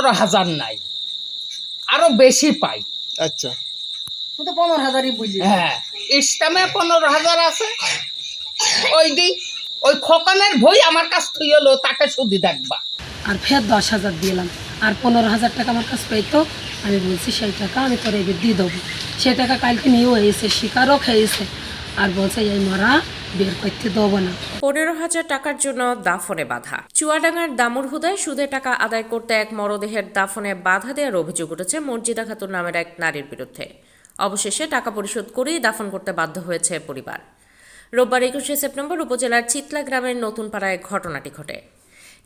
পনেরো হাজার নাই। আরও বেশি পাই। আচ্ছা। তো পনেরো হাজারই বুঝলি। হ্যাঁ। ইস্টামে পনেরো হাজার আছে। ওই দি ওই খোকনের বই আমার কাছ থেকে হলো তাকে শুধু দেখবা। আর ফের দশ হাজার দিলাম আর পনেরো হাজার টাকা আমার কাছে পেতো আমি বলছি সেই টাকা আমি তোর এবার দিয়ে দেবো। সেই টাকা কালকে নিয়েও এসে শিকারও খেয়েছে। আর বলছে এই মরা বের করতে দেবো না। পনেরো হাজার টাকার জন্য দাফনে বাধা। চুয়াডাঙ্গার দামুর হুদায় সুদে টাকা আদায় করতে এক মরদেহের দাফনে বাধা দেওয়ার অভিযোগ উঠেছে মর্জিদা খাতুন নামের এক নারীর বিরুদ্ধে। অবশেষে টাকা পরিশোধ করেই দাফন করতে বাধ্য হয়েছে পরিবার। রোববার একুশে সেপ্টেম্বর উপজেলার চিতলা গ্রামের নতুন পাড়ায় ঘটনাটি ঘটে।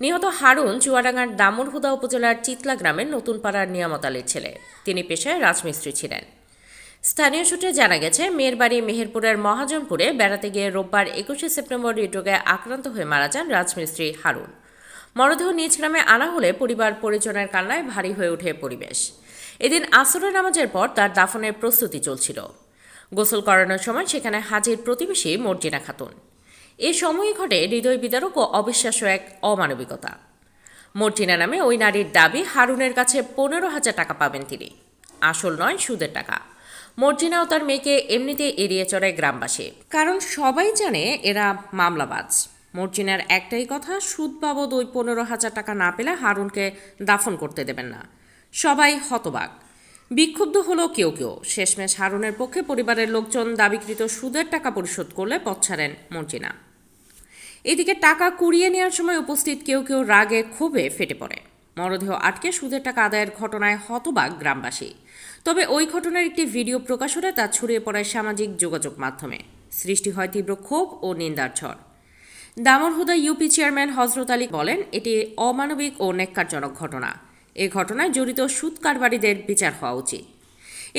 নিহত হারুন চুয়াডাঙ্গার দামুরহুদা উপজেলার চিতলা গ্রামের নতুন পাড়ার নিয়ামত আলীর ছেলে। তিনি পেশায় রাজমিস্ত্রি ছিলেন। স্থানীয় সূত্রে জানা গেছে, মেয়ের বাড়ি মেহেরপুরের মহাজনপুরে বেড়াতে গিয়ে রোববার একুশে সেপ্টেম্বর হৃদরোগে আক্রান্ত হয়ে মারা যান রাজমিস্ত্রি হারুন। মরদেহ নিজ গ্রামে আনা হলে পরিবার পরিজনের কান্নায় ভারী হয়ে ওঠে পরিবেশ। এদিন আসরের নামাজের পর তার দাফনের প্রস্তুতি চলছিল। গোসল করানোর সময় সেখানে হাজির প্রতিবেশী মর্জিনা খাতুন। এ সময়ই ঘটে হৃদয় বিদারক ও অবিশ্বাস্য এক অমানবিকতা। মর্জিনা নামে ওই নারীর দাবি, হারুনের কাছে পনেরো হাজার টাকা পাবেন তিনি। আসল নয়, সুদের টাকা। মর্জিনা ও তার মেয়েকে এমনিতে এড়িয়ে চড়ে গ্রামবাসী। কারণ সবাই জানে এরা মামলাবাজ। মর্জিনার একটাই কথা, সুদ বাবদ ওই পনেরো হাজার টাকা না পেলে হারুনকে দাফন করতে দেবেন না। সবাই হতবাক। বিক্ষুব্ধ হলো কেউ কেউ। শেষমেশ হারুনের পক্ষে পরিবারের লোকজন দাবিকৃত সুদের টাকা পরিশোধ করলে পথ ছাড়েন মর্জিনা। এদিকে টাকা কুড়িয়ে নেওয়ার সময় উপস্থিত কেউ কেউ রাগে ক্ষোভে ফেটে পড়ে। মরদেহ আটকে সুদের টাকা আদায়ের ঘটনায় হতবাক গ্রামবাসী। তবে ওই ঘটনার একটি ভিডিও প্রকাশ হলে তা ছড়িয়ে পড়ায় সামাজিক যোগাযোগ মাধ্যমে। সৃষ্টি হয় তীব্র ক্ষোভ ও নিন্দার ঝড়। দামরহুদা ইউপি চেয়ারম্যান হজরত আলী বলেন, এটি অমানবিক ও নেককারজনক ঘটনা। এ ঘটনায় জড়িত সুদ কারবারিদের বিচার হওয়া উচিত।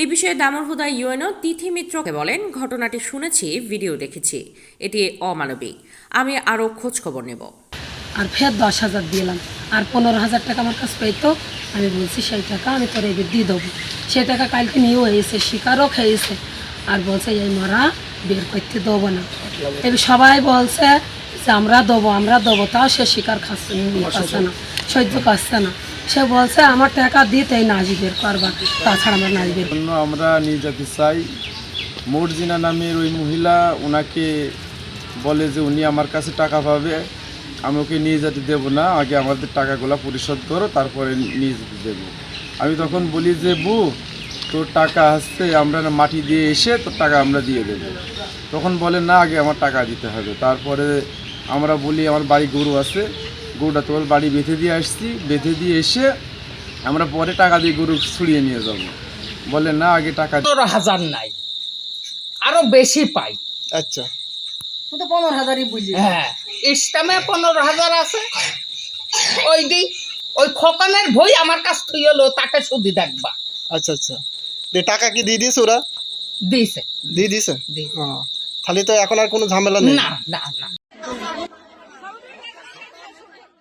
এ বিষয়ে দামরহুদা ইউএনও তিথি মিত্রকে বলেন, ঘটনাটি শুনেছি, ভিডিও দেখেছি। এটি অমানবিক। আমি আরও খোঁজ খবর নেব। আর ফের দশ হাজার দিলাম। আর পনেরো হাজার টাকা আমার কাছে পেতো আমি বলছি, সেই টাকা আমি তোর এবার দিয়ে দেবো। সেই টাকা কালকে নিয়েও হয়েছে, শিকারও খেয়েছে আর বলছে, এই মারা, বের করতে দেবো না। এবার সবাই বলছে যে, আমরা দেবো আমরা দেবো। তাও সে শিকার খাচ্ছে খাচ্ছে না, সহ্য করছে না। সে বলছে, আমার টাকা দিতেই নাচ বের করবা। তাছাড়া আমার নাচ বের আমরা নিয়ে যেতে চাই। মর্জিনা নামের ওই মহিলা ওনাকে বলে যে, উনি আমার কাছে টাকা পাবে। আমি ওকে নিয়ে যেতে দেবো না আগে আমাদের টাকাগুলো পরিশোধ করো তারপরে নিয়ে যেতে দেবো। আমি তখন বলি যে বু তোর টাকা আসছে আমরা না মাটি দিয়ে এসে তোর টাকা আমরা দিয়ে দেবো। তখন বলে না আগে আমার টাকা দিতে হবে। তারপরে আমরা বলি আমার বাড়ি গরু আছে গরুটা তোর বাড়ি বেঁধে দিয়ে আসছি। বেঁধে দিয়ে এসে আমরা পরে টাকা দিয়ে গরু ছুড়িয়ে নিয়ে যাব। বলে না আগে টাকা হাজার নাই আরও বেশি পাই। আচ্ছা। তো পনেরো হাজারই বুঝলি। হ্যাঁ। ইস্টামে পনেরো হাজার আছে। ওই দি ওই খোকনের বই আমার কাছ থেকে হলো তাকে শুধু দেখবা। আচ্ছা আচ্ছা। দে টাকা কি দিয়ে দিয়েছে ওরা? দিয়েছে। দিয়ে দিয়েছে? তাহলে তো এখন আর কোনো ঝামেলা নেই। না না না।